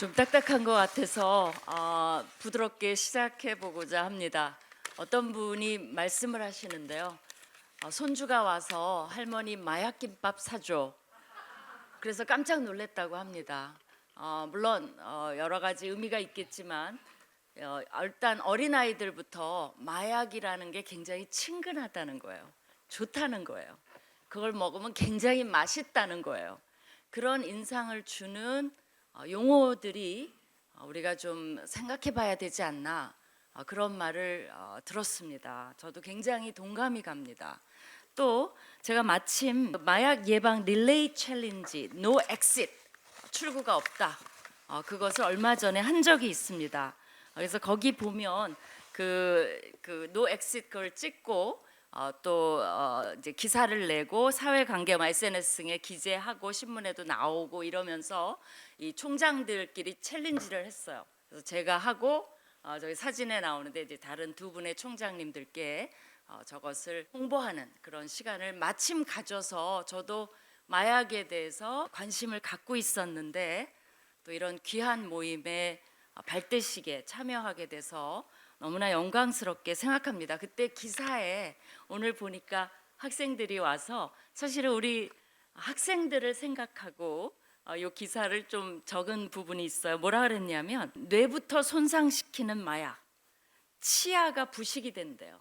좀 딱딱한 것 같아서 어, 부드럽게 시작해 보고자 합니다. 어떤 분이 말씀을 하시는데요. 어, 손주가 와서 할머니 마약김밥 사줘. 그래서 깜짝 놀랐다고 합니다. 어, 물론 어, 여러 가지 의미가 있겠지만 어, 일단 어린 아이들부터 마약이라는 게 굉장히 친근하다는 거예요. 좋다는 거예요. 그걸 먹으면 굉장히 맛있다는 거예요. 그런 인상을 주는 어, 용어들이 어, 우리가 좀 생각해 봐야 되지 않나 어, 그런 말을 어, 들었습니다. 저도 굉장히 동감이 갑니다. 또 제가 마침 마약 예방 릴레이 챌린지 노 엑싯 출구가 없다. 어, 그것을 얼마 전에 한 적이 있습니다. 그래서 거기 보면 그 그 노 엑싯 그걸 찍고 어, 또 어, 이제 기사를 내고 사회관계 SNS 등에 기재하고 신문에도 나오고 이러면서 이 총장들끼리 챌린지를 했어요. 그래서 제가 하고 어, 저기 사진에 나오는데 이제 다른 두 분의 총장님들께 어, 저것을 홍보하는 그런 시간을 마침 가져서 저도 마약에 대해서 관심을 갖고 있었는데 또 이런 귀한 모임에 어, 발대식에 참여하게 돼서 너무나 영광스럽게 생각합니다. 그때 기사에 오늘 보니까 학생들이 와서 사실은 우리 학생들을 생각하고 어, 이 기사를 좀 적은 부분이 있어요. 뭐라 그랬냐면 뇌부터 손상시키는 마약, 치아가 부식이 된대요.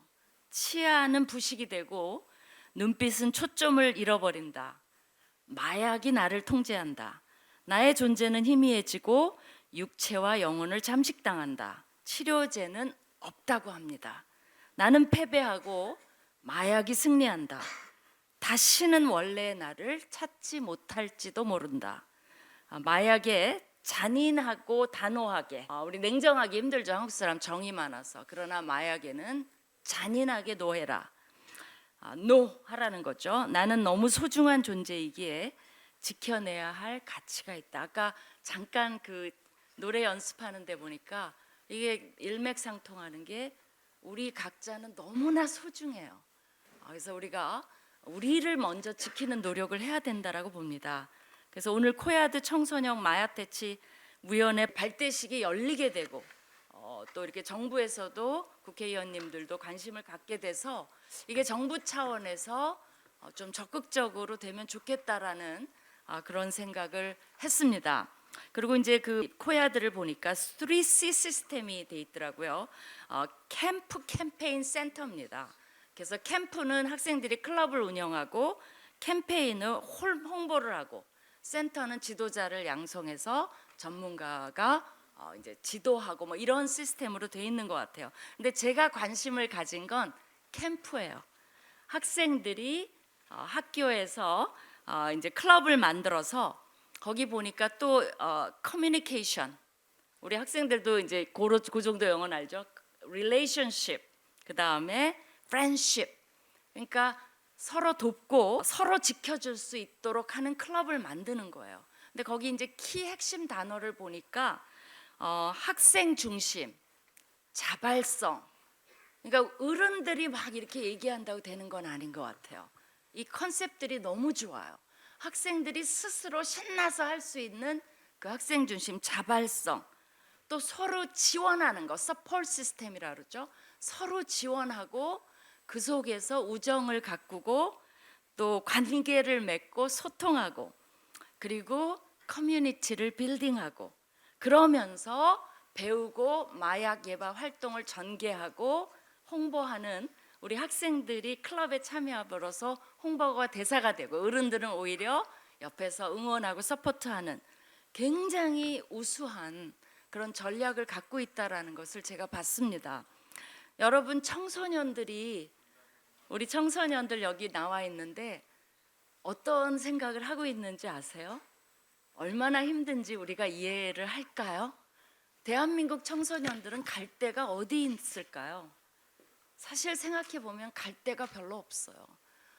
치아는 부식이 되고 눈빛은 초점을 잃어버린다. 마약이 나를 통제한다. 나의 존재는 희미해지고 육체와 영혼을 잠식당한다. 치료제는 없다고 합니다. 나는 패배하고 마약이 승리한다. 다시는 원래의 나를 찾지 못할지도 모른다. 아, 마약에 잔인하고 단호하게 아, 우리 냉정하기 힘들죠 한국 사람 정이 많아서 그러나 마약에는 잔인하게 노해라 아, 노 하라는 거죠 나는 너무 소중한 존재이기에 지켜내야 할 가치가 있다 아까 잠깐 그 노래 연습하는데 보니까 이게 일맥상통하는 게 우리 각자는 너무나 소중해요 아, 그래서 우리가 우리를 먼저 지키는 노력을 해야 된다라고 봅니다. 그래서 오늘 코야드 청소년 마약 대치 위원회 발대식이 열리게 되고 어, 또 이렇게 정부에서도 국회의원님들도 관심을 갖게 돼서 이게 정부 차원에서 어, 좀 적극적으로 되면 좋겠다라는 아, 그런 생각을 했습니다. 그리고 이제 그 코야드를 보니까 3C 시스템이 돼 있더라고요. 어, 캠프 캠페인 센터입니다. 그래서 캠프는 학생들이 클럽을 운영하고 캠페인을 홀- 홍보를 하고 센터는 지도자를 양성해서 전문가가 어, 이제 지도하고 뭐 이런 시스템으로 돼 있는 것 같아요. 근데 제가 관심을 가진 건 캠프예요. 학생들이 어, 학교에서 어, 이제 클럽을 만들어서 거기 보니까 또 어, 커뮤니케이션 우리 학생들도 이제 고로, 그 정도 영어는 알죠. relationship 그 다음에 friendship 그러니까 서로 돕고 서로 지켜줄 수 있도록 하는 클럽을 만드는 거예요. 근데 거기 이제 키 핵심 단어를 보니까 어, 학생 중심, 자발성. 그러니까 어른들이 막 이렇게 얘기한다고 되는 건 아닌 것 같아요. 이 컨셉들이 너무 좋아요. 학생들이 스스로 신나서 할 수 있는 그 학생 중심 자발성. 또 서로 지원하는 거, 서포트 시스템이라 그러죠. 서로 지원하고 그 속에서 우정을 가꾸고 또 관계를 맺고 소통하고 그리고 커뮤니티를 빌딩하고 그러면서 배우고 마약 예방 활동을 전개하고 홍보하는 우리 학생들이 클럽에 참여함으로써 홍보가 대사가 되고 어른들은 오히려 옆에서 응원하고 서포트하는 굉장히 우수한 그런 전략을 갖고 있다라는 것을 제가 봤습니다. 여러분 청소년들이 우리 청소년들 여기 나와 있는데 어떤 생각을 하고 있는지 아세요? 얼마나 힘든지 우리가 이해를 할까요? 대한민국 청소년들은 갈 데가 어디 있을까요? 사실 생각해 보면 갈 데가 별로 없어요.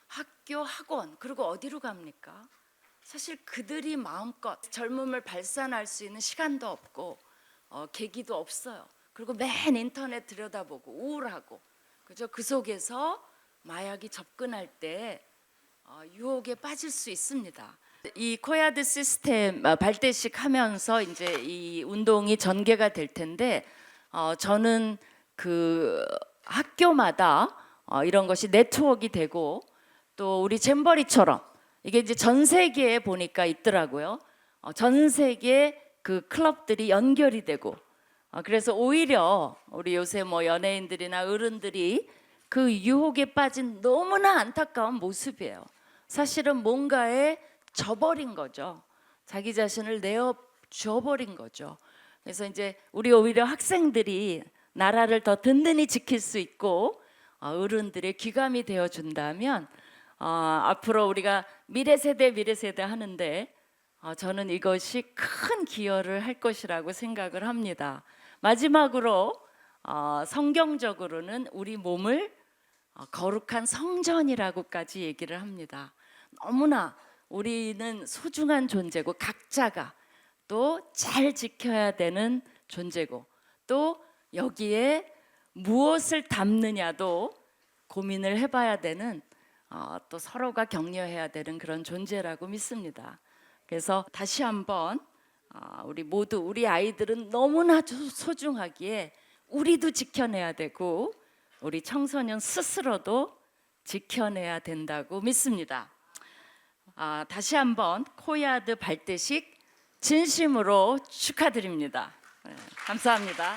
학교, 학원, 그리고 어디로 갑니까? 사실 그들이 마음껏 젊음을 발산할 수 있는 시간도 없고 어, 계기도 없어요. 그리고 맨 인터넷 들여다보고 우울하고 그죠? 그 속에서 마약이 접근할 때 어, 유혹에 빠질 수 있습니다. 이 코야드 시스템 어, 발대식 하면서 이제 이 운동이 전개가 될 텐데 어, 저는 그 학교마다 어, 이런 것이 네트워크가 되고 또 우리 잼버리처럼 이게 이제 전 세계에 보니까 있더라고요. 어, 전 세계 그 클럽들이 연결이 되고 어, 그래서 오히려 우리 요새 뭐 연예인들이나 어른들이 그 유혹에 빠진 너무나 안타까운 모습이에요. 사실은 뭔가에 져버린 거죠. 자기 자신을 내어 줘버린 거죠. 그래서 이제 우리 오히려 학생들이 나라를 더 든든히 지킬 수 있고 어, 어른들의 귀감이 되어 준다면 어, 앞으로 우리가 미래 세대 미래 세대 하는데 어, 저는 이것이 큰 기여를 할 것이라고 생각을 합니다. 마지막으로 어, 성경적으로는 우리 몸을 어, 거룩한 성전이라고까지 얘기를 합니다. 너무나 우리는 소중한 존재고 각자가 또 잘 지켜야 되는 존재고 또 여기에 무엇을 담느냐도 고민을 해봐야 되는 어, 또 서로가 격려해야 되는 그런 존재라고 믿습니다. 그래서 다시 한번 어, 우리 모두 우리 아이들은 너무나 소- 소중하기에 우리도 지켜내야 되고 우리 청소년 스스로도 지켜내야 된다고 믿습니다. 아, 다시 한번 코야드 발대식 진심으로 축하드립니다. 네, 감사합니다.